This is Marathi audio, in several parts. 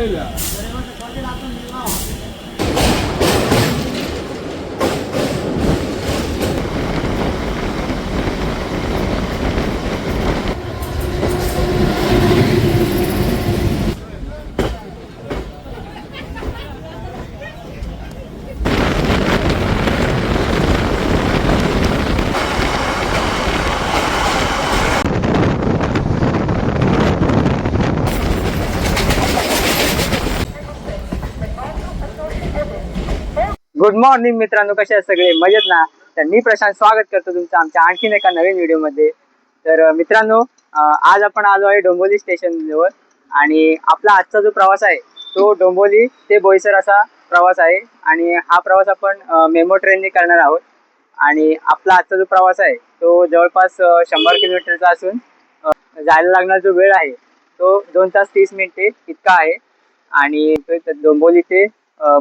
ഇല്ല गुड मॉर्निंग मित्रांनो. कसे आहेत सगळे? मजेत ना? तर मी प्रशांत स्वागत करतो तुमचं आमच्या आणखीन एका नवीन व्हिडिओमध्ये तर मित्रांनो आज आपण आलो आहे डोंबोली स्टेशन जवळ आणि आपला आजचा जो प्रवास आहे तो डोंबोली ते बोईसर असा प्रवास आहे. आणि हा प्रवास आपण मेमो ट्रेनने करणार आहोत. आणि आपला आजचा जो प्रवास आहे तो जवळपास शंभर किलोमीटरचा असून जायला लागणारा जो वेळ आहे तो दोन तास तीस मिनिटे इतका आहे. आणि डोंबोली ते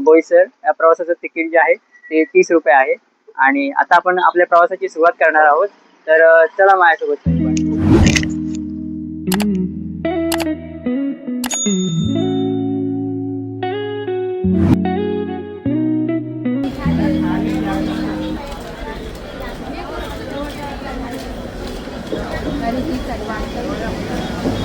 बोईसर या प्रवासाचं तिकीट जे आहे ते तीस रुपये आहे आणि आता आपण आपल्या प्रवासाची सुरुवात करणार आहोत तर चला माझ्यासोबत Thank you.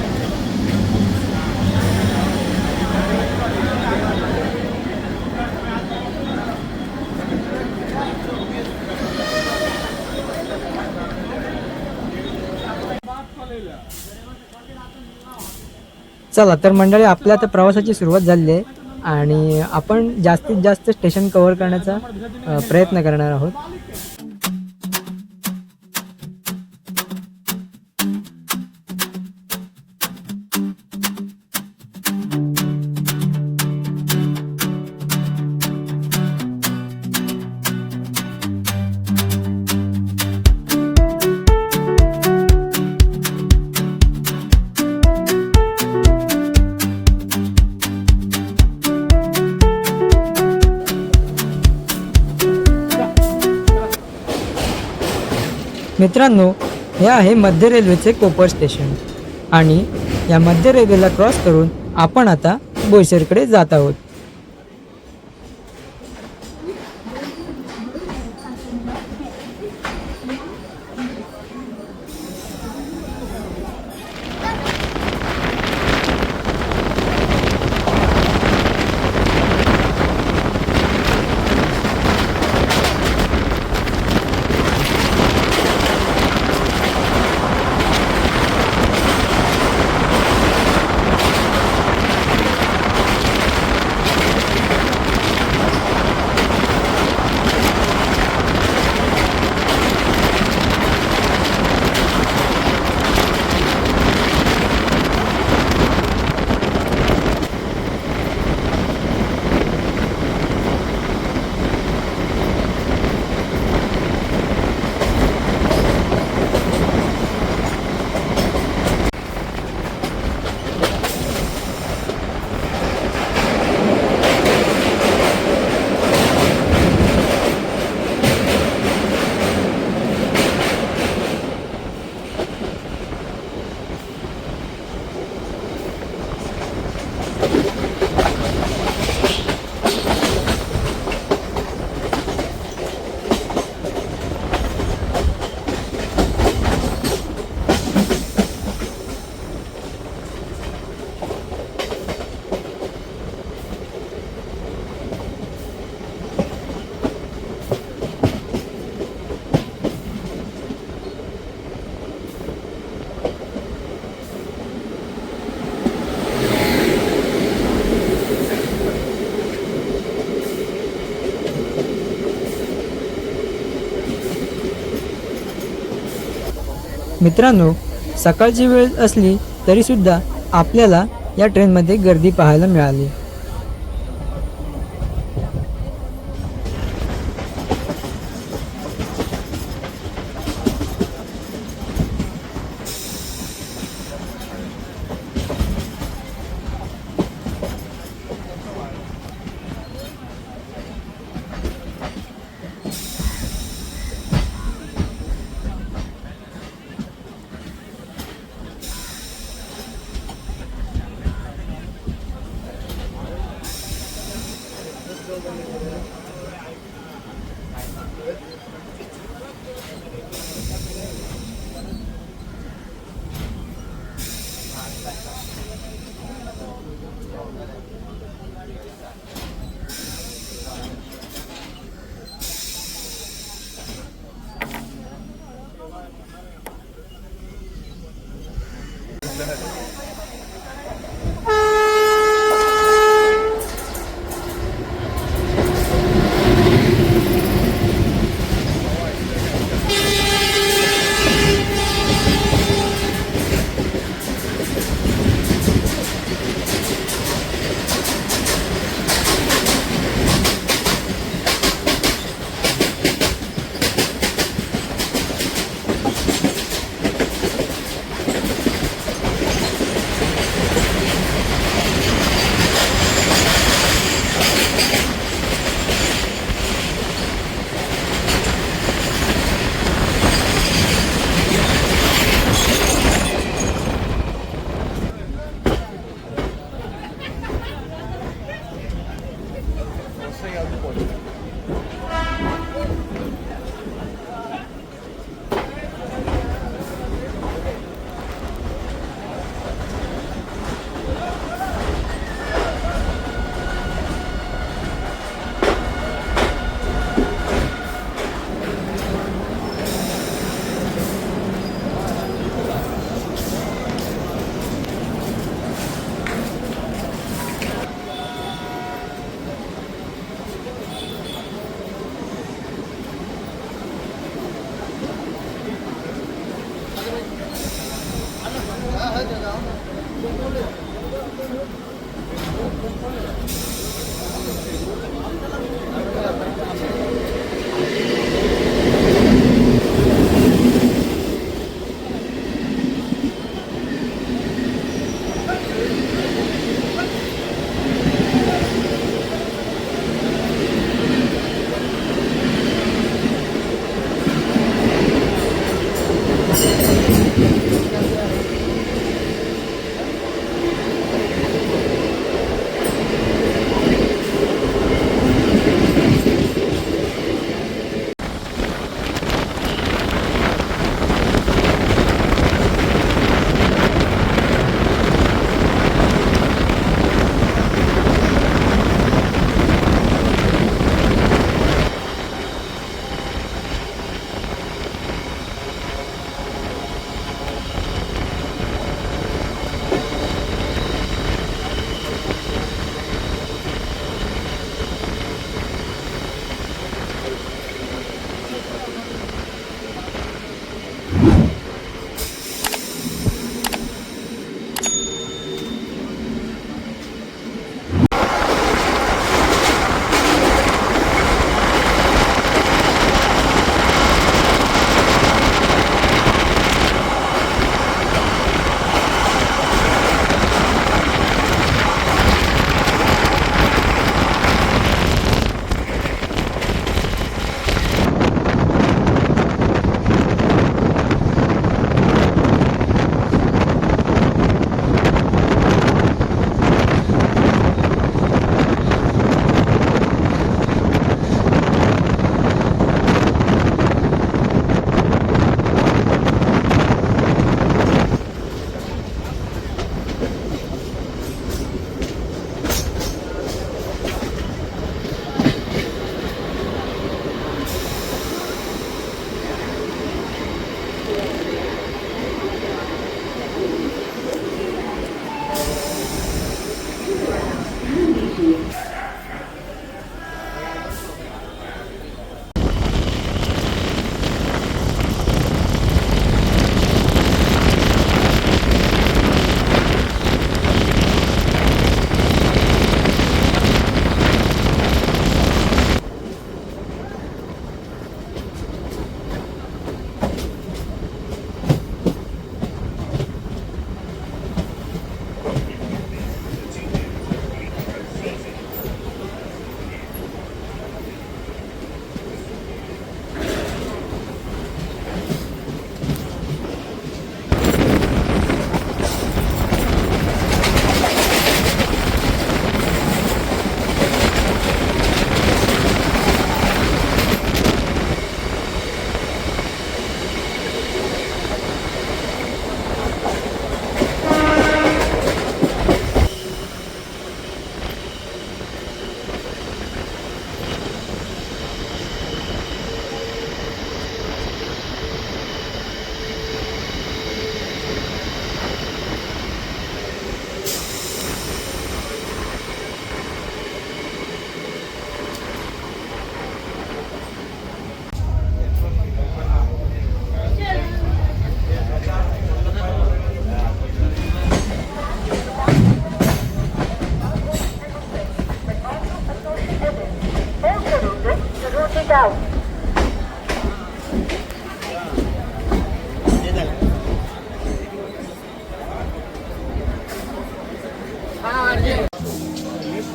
चला तर मंडळी आपल्या आता प्रवासाची सुरुवात झाली आहे आणि आपण जास्तीत जास्त स्टेशन कव्हर करण्याचा प्रयत्न करणार आहोत. मित्रांनो हे आहे मध्य रेल्वेचे कोपर स्टेशन. आणि या मध्य रेल्वेला क्रॉस करून आपण आता बोईसरकडे जात आहोत. मित्रांनो सकाळची वेळ असली तरीसुद्धा आपल्याला या ट्रेनमध्ये गर्दी पाहायला मिळाली. Gracias.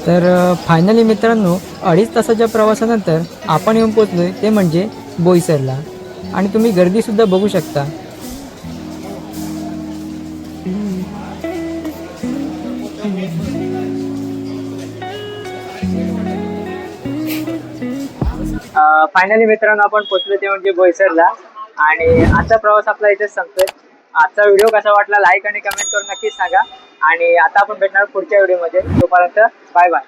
तर फायनली मित्रांनो अडीच तासाच्या प्रवासानंतर आपण येऊन पोचलो आहे ते म्हणजे बोईसरला. आणि तुम्ही गर्दीसुद्धा बघू शकता. फायनली मित्रांनो आपण पोचलो ते म्हणजे बोईसरला आणि आजचा प्रवास आपला इथेच संपतोय. आजचा व्हिडिओ कसा वाटला लाईक आणि कमेंट करून नक्कीच सांगा. आणि आता आपण भेटणार पुढच्या व्हिडिओमध्ये तोपर्यंत बाय बाय